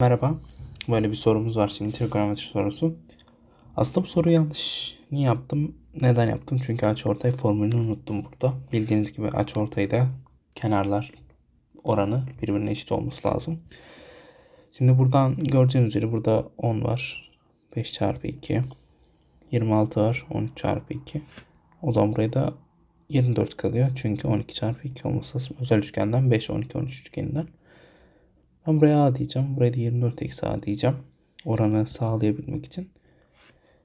Merhaba. Böyle bir sorumuz var şimdi trigonometri sorusu. Aslında bu soru yanlış. Niye yaptım? Neden yaptım? Çünkü açıortay formülünü unuttum burada. Bildiğiniz gibi açıortayda kenarlar oranı birbirine eşit olması lazım. Şimdi buradan göreceğiniz üzere burada 10 var. 5 çarpı 2. 26 var. 13 çarpı 2. O zaman buraya da 24 kalıyor. Çünkü 12 çarpı 2 olması lazım. Özel üçgenden 5, 12, 13 üçgeninden. Ben buraya A diyeceğim. Buraya da 24 eksi A diyeceğim. Oranı sağlayabilmek için.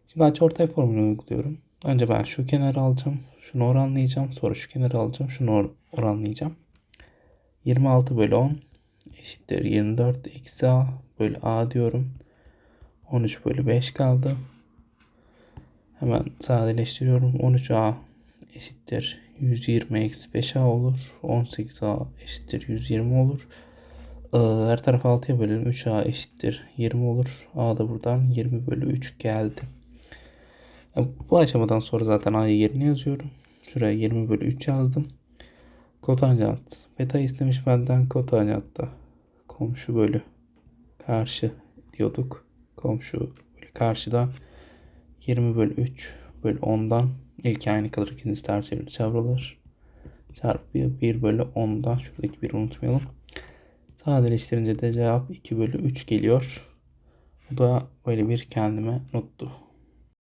Şimdi açıortay formülünü uyguluyorum. Önce ben şu kenarı alacağım. Şunu oranlayacağım. Sonra şu kenarı alacağım. Şunu or- oranlayacağım. 26 bölü 10 eşittir 24 eksi A bölü A diyorum. 13 bölü 5 kaldı. Hemen sadeleştiriyorum. 13A eşittir 120 eksi 5A olur. 18A eşittir 120 olur. Ee, Her tarafı 6'ya bölelim. 3A eşittir 20 olur. A da buradan 20 bölü 3 geldi. Bu aşamadan sonra zaten A'yı yerine yazıyorum. Şuraya 20 bölü 3 yazdım. Kotanjant. Beta istemiş benden kotanjantta. Komşu bölü karşı diyorduk. Komşu bölü karşıda 20 bölü 3 bölü 10'dan ilk aynı kalır. ikincisi ters çevrilir. Çarpı 1, 1 bölü 10'dan şuradaki 1'i unutmayalım. Sadeleştirince de cevap 2 bölü 3 geliyor. Bu da böyle bir kendime nottu.